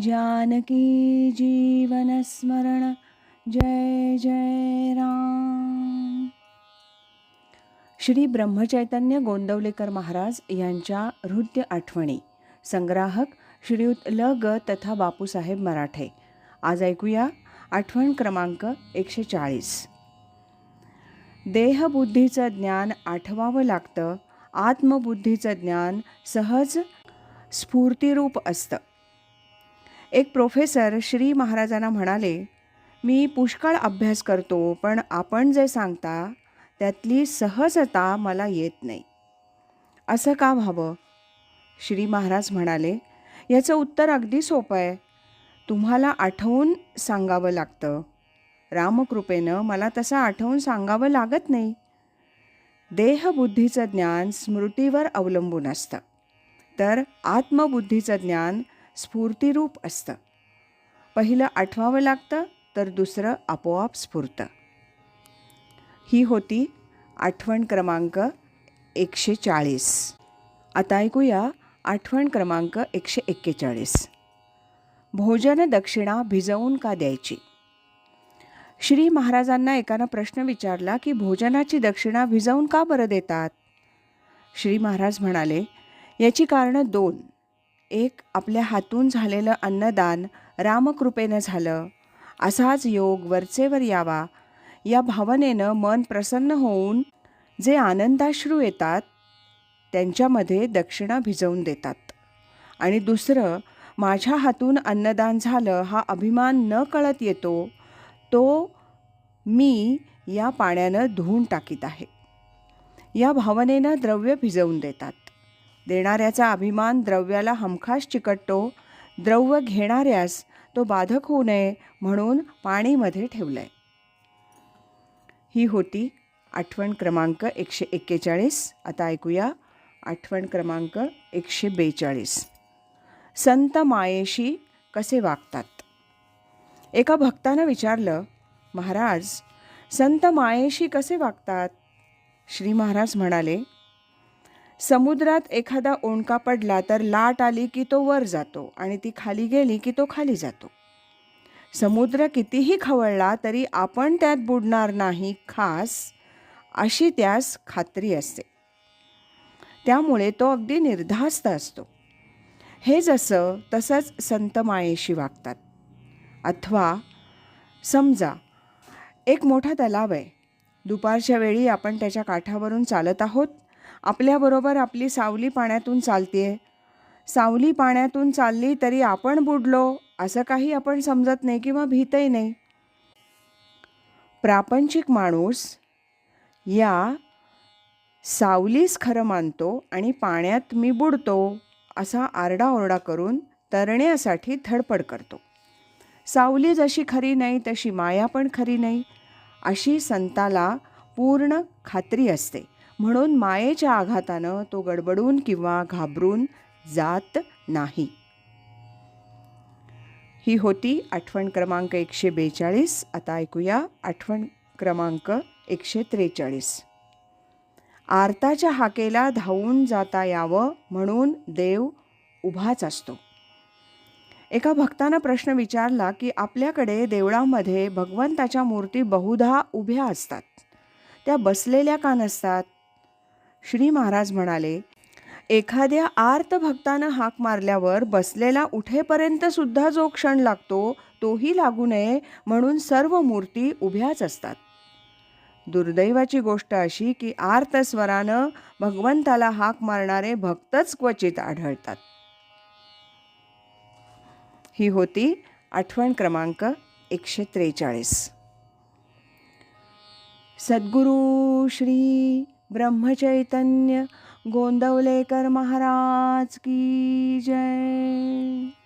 जानकी जीवनस्मरण जय जय राम. श्री ब्रह्मचैतन्य गोंदवलेकर महाराज यांच्या हृदय आठवणी. संग्राहक श्रीयुत ल ग तथा बापूसाहेब मराठे. आज ऐकूया आठवण क्रमांक एकशे चाळीस. देहबुद्धीचं ज्ञान आठवावं लागतं आत्मबुद्धीचं ज्ञान सहज स्फूर्तिरूप असतं. एक प्रोफेसर श्री महाराजांना म्हणाले मी पुष्कळ अभ्यास करतो पण आपण जे सांगता त्यातली सहजता मला येत नाही. असं का व्हावं? श्री महाराज म्हणाले याचं उत्तर अगदी सोपं आहे. तुम्हाला आठवून सांगावं लागतं. रामकृपेनं मला तसं आठवून सांगावं लागत नाही. देहबुद्धीचं ज्ञान स्मृतीवर अवलंबून असतं. तर आत्मबुद्धीचं ज्ञान स्फूर्तिरूप असतं. पहिलं आठवावं लागतं तर दुसरं आपोआप स्फूर्तं. ही होती आठवण क्रमांक एकशे चाळीस आता ऐकूया आठवण क्रमांक एकशे एक्केचाळीस भोजन दक्षिणा भिजवून का द्यायची? श्री महाराजांना एकानं प्रश्न विचारला की भोजनाची दक्षिणा भिजवून का बरं देतात? श्री महाराज म्हणाले याची कारणं दोन. एक आपल्या हातून झालेलं अन्नदान रामकृपेनं झालं. असाच योग वरचेवर यावा. या भावनेनं मन प्रसन्न होऊन जे आनंदाश्रू येतात त्यांच्यामध्ये दक्षिणा भिजवून देतात. आणि दुसरं माझ्या हातून अन्नदान झालं हा अभिमान न कळत येतो तो मी या पाण्यानं धुवून टाकीत आहे. या भावनेनं द्रव्य भिजवून देतात. देणाऱ्याचा अभिमान द्रव्याला हमखास चिकटतो. द्रव्य घेणाऱ्यास तो बाधक होऊ नये म्हणून पाणीमध्ये ठेवलं आहे ही होती आठवण क्रमांक एकशे एक्केचाळीस. आता ऐकूया आठवण क्रमांक एकशे बेचाळीस. संत मायेशी कसे वागतात? एका भक्तानं विचारलं महाराज संत मायेशी कसे वागतात? श्री महाराज म्हणाले समुद्रात एखादा ओंडका पडला तर लाट आली की तो वर जातो आणि ती खाली गेली की तो खाली जातो. समुद्र कितीही खवळला तरी आपण त्यात बुडणार नाही खास अशी त्यास खात्री असते. त्यामुळे तो अगदी निर्धास्त असतो. हे जसं तसंच संत मायेशी वागतात. अथवा समजा एक मोठा तलाव आहे. दुपारच्या वेळी आपण त्याच्या काठावरून चालत आहोत. आपल्याबरोबर आपली सावली पाण्यातून चालते सावली पाण्यातून चालली तरी आपण बुडलो असं काही आपण समजत नाही किंवा भीतही नाही. प्रापंचिक माणूस या सावलीस खरं मानतो आणि पाण्यात मी बुडतो असा आरडाओरडा करून तरण्यासाठी धडपड करतो. सावली जशी खरी नाही तशी माया पण खरी नाही अशी संताला पूर्ण खात्री असते. म्हणून मायेच्या आघातानं तो गडबडून किंवा घाबरून जात नाही. ही होती आठवण क्रमांक एकशे बेचाळीस. आता ऐकूया आठवण क्रमांक एकशे त्रेचाळीस. आरताच्या हाकेला धावून जाता यावं म्हणून देव उभाच असतो. एका भक्तानं प्रश्न विचारला की आपल्याकडे देवळामध्ये भगवंताच्या मूर्ती बहुधा उभ्या असतात. त्या बसलेल्या का नसतात? श्री महाराज म्हणाले एखाद्या आर्त भक्तानं हाक मारल्यावर बसलेला उठेपर्यंत सुद्धा जो क्षण लागतो तोही लागू नये म्हणून सर्व मूर्ती उभ्याच असतात. दुर्दैवाची गोष्ट अशी की आर्त स्वरानं भगवंताला हाक मारणारे भक्तच क्वचित आढळतात. ही होती आठवण क्रमांक एकशे त्रेचाळीस. सद्गुरू श्री ब्रह्मचैतन्य गोंदवलेकर महाराज की जय.